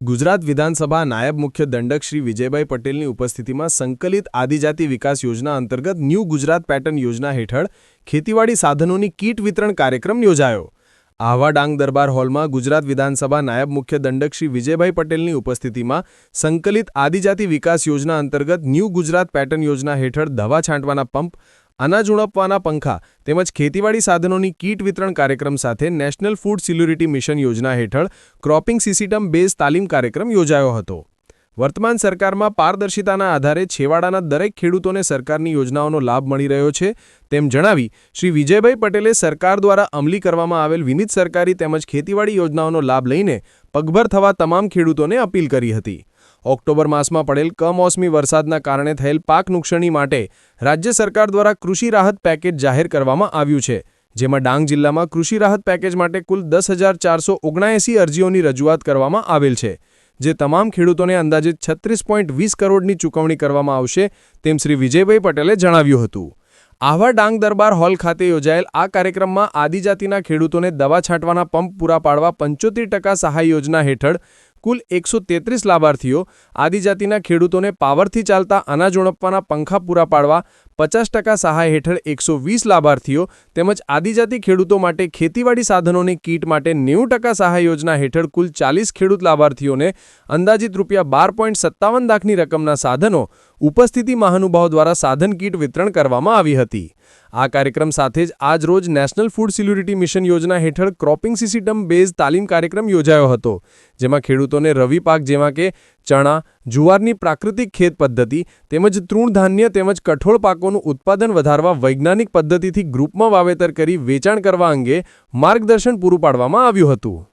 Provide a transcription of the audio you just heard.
ગુજરાત વિધાનસભા નાયબ મુખ્ય દંડક શ્રી વિજયભાઈ પટેલની ઉપસ્થિતિમાં સંકલિત આદિજાતિ વિકાસ યોજના અંતર્ગત ન્યૂ ગુજરાત પેટર્ન યોજના હેઠળ ખેતીવાડી સાધનોની કીટ વિતરણ કાર્યક્રમ યોજાયો. આહવા ડાંગ દરબાર હોલમાં ગુજરાત વિધાનસભા નાયબ મુખ્ય દંડક શ્રી વિજયભાઈ પટેલની ઉપસ્થિતિમાં સંકલિત આદિજાતિ વિકાસ યોજના અંતર્ગત ન્યૂ ગુજરાત પેટર્ન યોજના હેઠળ દવા છાંટવાના પંપ અનાજ ઉણપવાના પંખા તેમજ ખેતીવાડી સાધનોની કીટ વિતરણ કાર્યક્રમ સાથે નેશનલ ફૂડ સિલ્યુરિટી મિશન યોજના હેઠળ ક્રોપિંગ સિસ્ટમ બેઝ તાલીમ કાર્યક્રમ યોજાયો હતો. વર્તમાન સરકારમાં પારદર્શિતાના આધારે છેવાડાના દરેક ખેડૂતોને સરકારની યોજનાઓનો લાભ મળી રહ્યો છે, તેમ જણાવી શ્રી વિજયભાઈ પટેલે સરકાર દ્વારા અમલી કરવામાં આવેલ વિવિધ સરકારી તેમજ ખેતીવાડી યોજનાઓનો લાભ લઈને પગભર થવા તમામ ખેડૂતોને અપીલ કરી હતી. ઓક્ટોબર માસમાં પડેલ કમોસમી વરસાદના કારણે થયેલ પાક નુકસાની માટે રાજ્ય સરકાર દ્વારા કૃષિ રાહત પેકેજ જાહેર કરવામાં આવ્યું છે, જેમાં ડાંગ જિલ્લામાં કૃષિ રાહત પેકેજ માટે કુલ દસ હજાર ચારસો ઓગણાએંસી અરજીઓની રજૂઆત કરવામાં આવેલ છે, જે તમામ ખેડૂતોને અંદાજિત છત્રીસ પોઈન્ટ વીસ કરોડની ચૂકવણી કરવામાં આવશે તેમ શ્રી વિજયભાઈ પટેલે જણાવ્યું હતું. આહવા ડાંગ દરબાર હોલ ખાતે યોજાયેલ આ કાર્યક્રમમાં આદિજાતિના ખેડૂતોને દવા છાંટવાના પંપ પૂરા પાડવા પંચોતેર ટકા સહાય યોજના હેઠળ કુલ એકસો લાભાર્થીઓ આદિજાતિના ખેડૂતોને પાવરથી ચાલતા અનાજ ઉણપવાના પંખા પૂરા પાડવા પચાસ ટકા સહાય હેઠળ એકસો વીસ લાભાર્થીઓ તેમજ આદિજાતિ ખેડૂતો માટે ખેતીવાડી સાધનોની કીટ માટે નેવું ટકા સહાય યોજના હેઠળ કુલ ચાલીસ ખેડૂત લાભાર્થીઓને અંદાજિત રૂપિયા બાર પોઈન્ટ સત્તાવન લાખની રકમના સાધનો ઉપસ્થિતિ મહાનુભાવ દ્વારા સાધન કીટ વિતરણ કરવામાં આવી હતી. આ કાર્યક્રમ સાથે જ આજ રોજ નેશનલ ફૂડ સિલ્યુરિટી મિશન યોજના હેઠળ ક્રોપિંગ સિસ્ટમ બેઝ તાલીમ કાર્યક્રમ યોજાયો હતો, જેમાં ખેડૂતોને રવિ પાક જેવા કે ચણા, જુવારની પ્રાકૃતિક ખેત પદ્ધતિ તેમજ તૃણધાન્ય તેમજ કઠોળ પાકોનું ઉત્પાદન વધારવા વૈજ્ઞાનિક પદ્ધતિથી ગ્રુપમાં વાવેતર કરી વેચાણ કરવા અંગે માર્ગદર્શન પૂરું પાડવામાં આવ્યું હતું.